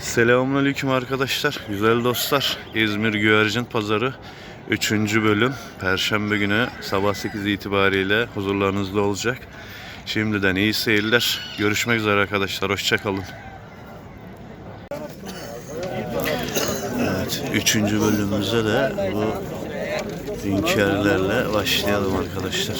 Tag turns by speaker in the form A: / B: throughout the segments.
A: Selamünaleyküm arkadaşlar, güzel dostlar. İzmir Güvercin Pazarı 3. bölüm Perşembe günü sabah 8 itibariyle huzurlarınızda olacak. Şimdiden iyi seyirler. Görüşmek üzere arkadaşlar, hoşçakalın. Evet, 3. bölümümüzde de bu hünkârlarla başlayalım arkadaşlar.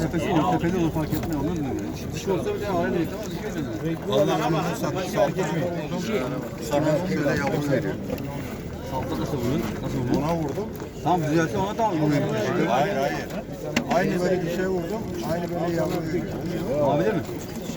B: Tepesi olur, tepeli olur fark etmiyor. Anladın mı? Dişi olsa bile aynı değil. Ama
C: Şöyle yavru veriyor.
B: salta nasıl vurun? Nasıl vurun?
C: Ona vurdum.
B: Tam düzelse ona tamam vurayım.
C: Hayır hayır. Aynı böyle bir şey vurdum. Aynı böyle yavru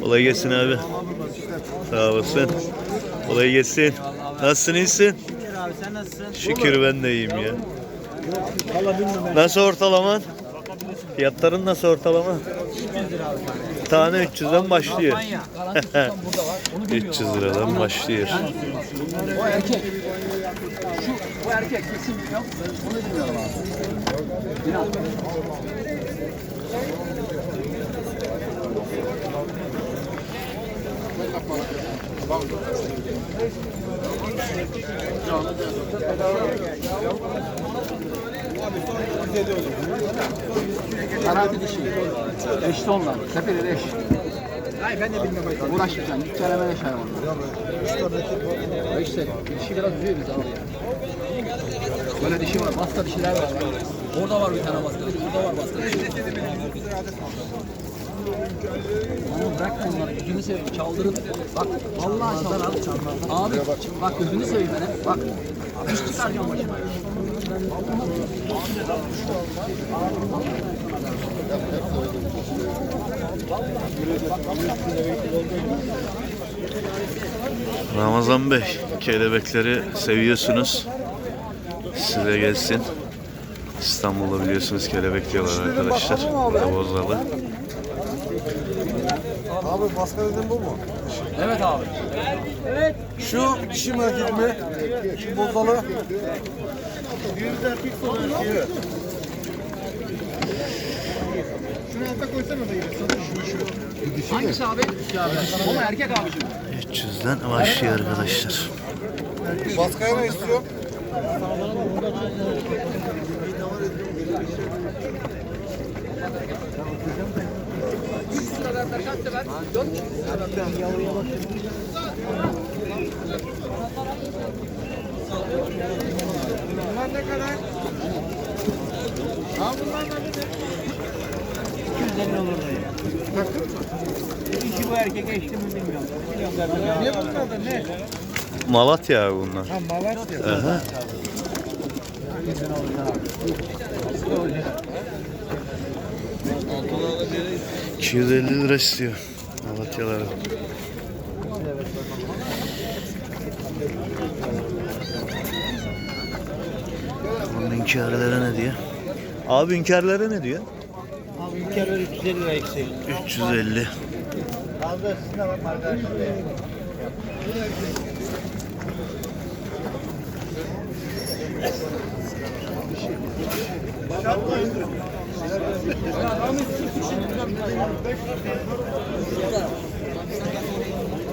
A: Kolay gelsin abi. Sağ olasın. Kolay gelsin. Nasılsın iyisin?
D: Abi sen nasılsın?
A: Şükür ben de iyiyim ya. Nasıl ortalaman? Fiyatların nasıl ortalama?
D: 100 lira abi.
A: Tane 300'den başlıyor.
D: Kampanya.
A: 300 liradan başlıyor.
D: O erkek. Bu erkek kesin biliyorum. Onu bilmiyorum abi. Biraz. Karartı dişi. Eşli onlar. Tepeli eş. Hayır ben de bilmiyorum. Uğraşmayacaksın. Git çareme eş hayvanlar. İşte dişi biraz büyüyor biz abi. Böyle dişi var, basta dişiler var. Orada var bir tane basta dişi, burada var basta dişi. Ama bırak onları, gözünü seveyim, çaldırın. Bak, vallahi çaldırın. Abi, bak gözünü seveyim bana, bak. Diş çıkaracağım başıma.
A: Ramazan Bey, kelebekleri seviyorsunuz. Size gelsin. İstanbul'da biliyorsunuz kelebek diyorlar arkadaşlar. Bozalı.
C: Abi baskı dedin bu mu?
D: Evet abi.
C: Şu dişi mi erkek mi? Şu bozalı.
D: Hangisi abi? Dişi abi. O mu erkek abicim?
A: 300'den başlıyor arkadaşlar.
C: Baskıya ne istiyor?
D: İki bu erkek eşli mi bilmiyorum. Bilmiyorum. Ne bunlar da ne?
A: Malatya abi bunlar.
C: Ha Malatya.
A: Aha. ...250 lira istiyor Malatyalara. Bunun hünkârlara ne diyor? Abi hünkârlara ne diyor?
D: Abi ülkeler 350 lira eksik.
A: 350.
C: Abi sizinle bak arkadaşlar.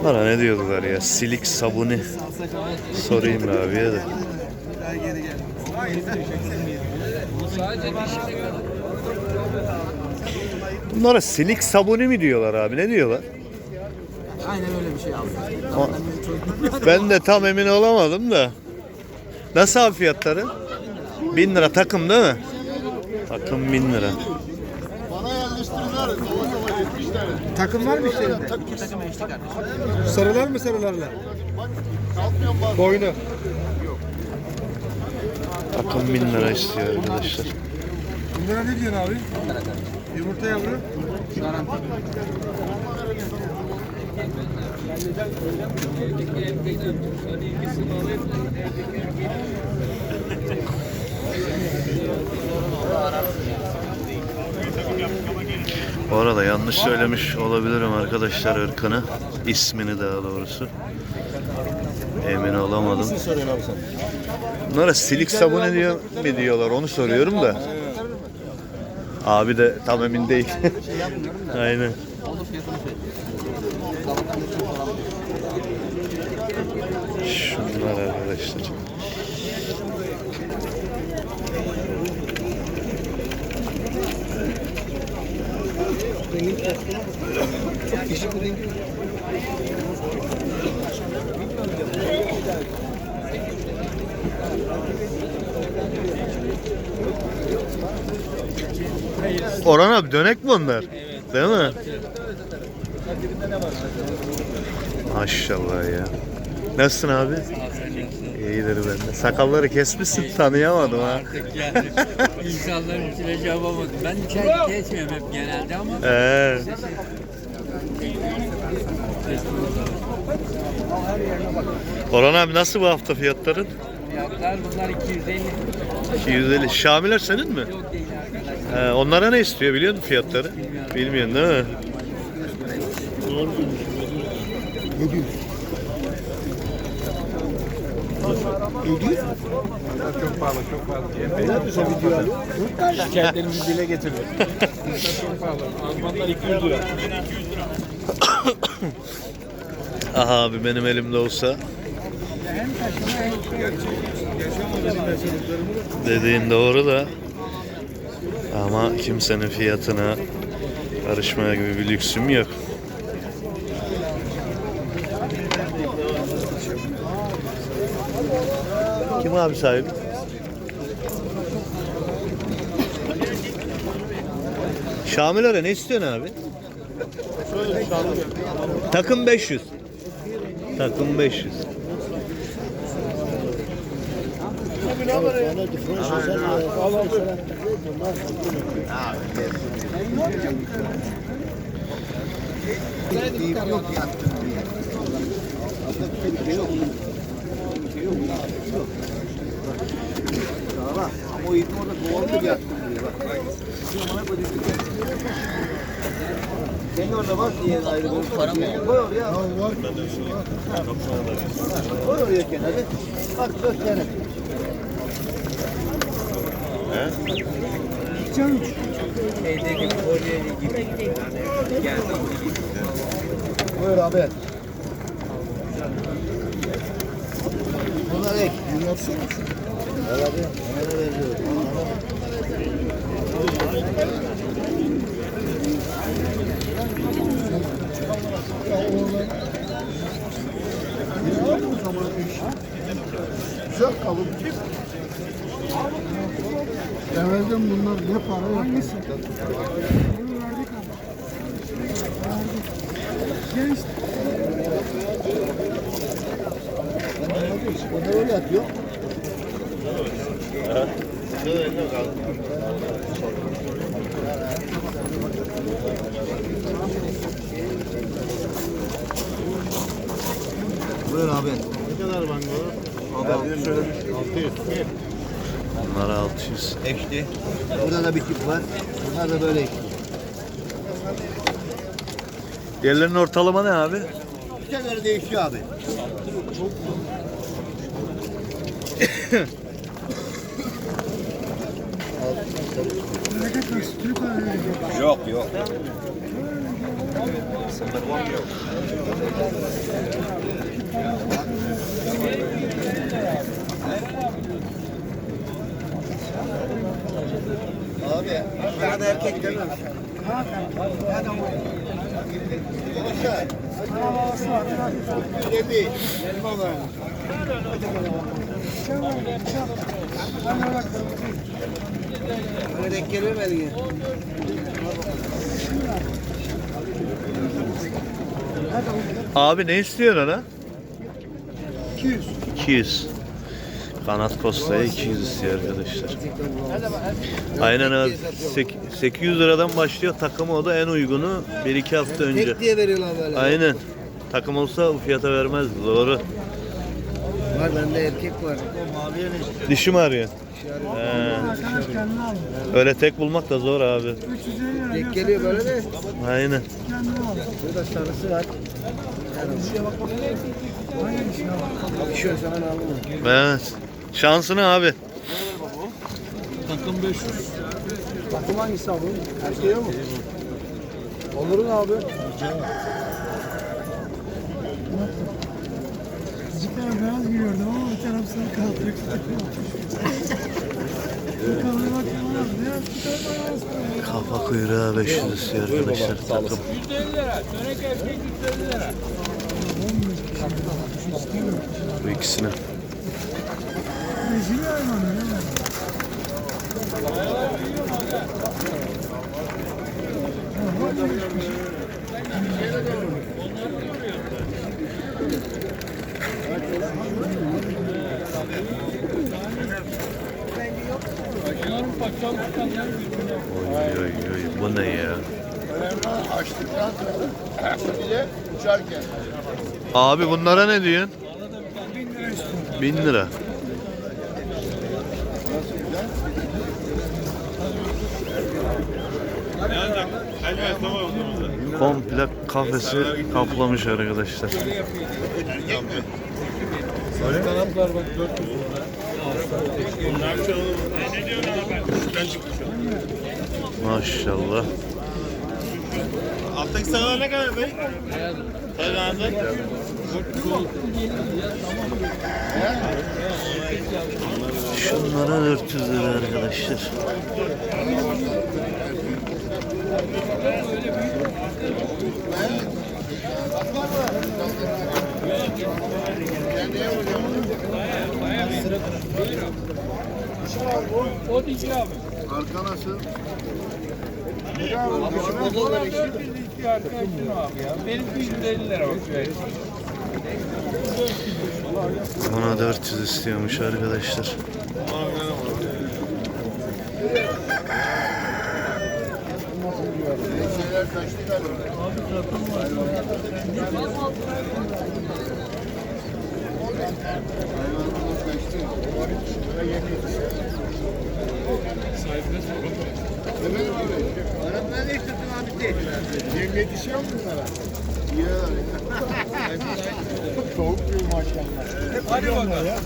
A: Bana ne diyordular ya? Silik sabuni. Sorayım abiye de. Bunlara silik sabuni mi diyorlar abi? Ne diyorlar?
D: Aynen öyle bir şey abi.
A: Ben de tam emin olamadım da. Nasıl abi fiyatları? 1000 lira takım değil mi? Takım 1000 lira.
C: Bana yerleştirirler. Savaş 70 tane.
B: Takım var mı işlerinde? Sarılar mı sarılarla? Boynu.
A: Takım 1000 lira istiyor arkadaşlar.
B: Bunlara ne diyorsun abi? Yumurta yavru.
A: Bu arada yanlış söylemiş olabilirim arkadaşlar ırkını. ismini daha doğrusu. Emin olamadım. Bunlara silik sabun ediyor mi diyorlar onu soruyorum da. Abi de tam emin değil. Aynen.
C: Onun fiyatını falan.
A: Şunlar arkadaşlar. Orhan abi dönek mi onlar? Değil mi? Maşallah ya. Nasılsın abi? İyidir ben de. Sakalları kesmişsin tanıyamadım ha.
D: Artık yani insanların içine şey yapamadım. Ben çay kesmiyorum hep genelde ama
A: Ee, Orhan abi nasıl bu hafta fiyatların?
D: fiyatlar bunlar 250
A: 250. Şamiler senin mi?
D: çok değil arkadaşlar.
A: Ee, onlara ne istiyor biliyor musun fiyatları? Bilmiyorsun değil mi?
E: Şikayetlerimizi dile getirdik. çok pahalı. Almanlar 200 lira.
A: Aha abi benim elimde olsa. Dediğin doğru da ama kimsenin fiyatına karışmaya gibi bir lüksüm yok. Abi sahibi? Şamilere ne istiyorsun abi? Takım 500. Takım 500.
C: Ama o ipin orada kovalıyor bir attım diye bak. Senin orada var diye ayrı bir param yok. Koy oraya. Koy oraya kenara. Bak dört tane.
D: Şeydeki Kolyeli gibi.
C: Buyur abi. Bunlar ek. Bunlar su. Evet abi. Ona da veriyorum.
B: Güzel kalın. Evvelden bunlar ne para Hangisi?
C: Onlar öyle atıyor. Buyur abi.
B: Ne kadar bango?
C: Abi
A: Bunlar 600.
C: Eşli. Burada da bir tip var. Bunlar da böyle eşli.
A: Yerlerin ortalama ne abi?
C: Müşterileri değişiyor abi. Yok yok. Abi, bana da erkek demem. Öyle değil. Elma var. Öyle denk geliyor mu eline?
A: Abi ne istiyorsun ona?
C: 200.
A: 200. Kanat postaya 200 istiyor arkadaşlar. Aynen abi. Sek- 800 liradan başlıyor takımı o da en uygunu 1-2 hafta önce.
C: Tek diye veriyorlar böyle.
A: Aynen. Takım olsa bu fiyata vermez. Doğru.
C: Var bende erkek var.
A: Dişi mi arıyor? He. Öyle tek bulmak da zor abi.
C: Tek geliyor böyle de.
A: Aynen.
C: Burada sarısı var. Düşüyor sana ne alın.
A: Evet. Şansını abi.
C: Takım hangisi abi? Erkeğe mi? Mu abi?
F: Azıcık beyaz giyiyordum ama bir taraf sarı kaldı.
A: Kafa kuyruğa 500 istiyor arkadaşlar. Takım. Bu ikisine. Oy oy oy ya? Abi bunlara ne diyorsun? Bin lira. Komple kafesi kaplamış arkadaşlar. Maşallah.
G: Alttaki sarılar ne kadar bey? Sarılar
A: Şunlara 400 lira arkadaşlar.
C: Arka nasıl?
H: Benim 150 lira bak şöyle.
A: Bana 400 istiyormuş arkadaşlar.
C: De işte abi değil. Yenge dişi yok mu bunlara? Yiyorlar. Soğuk bir maşallah.
H: Hadi bakalım.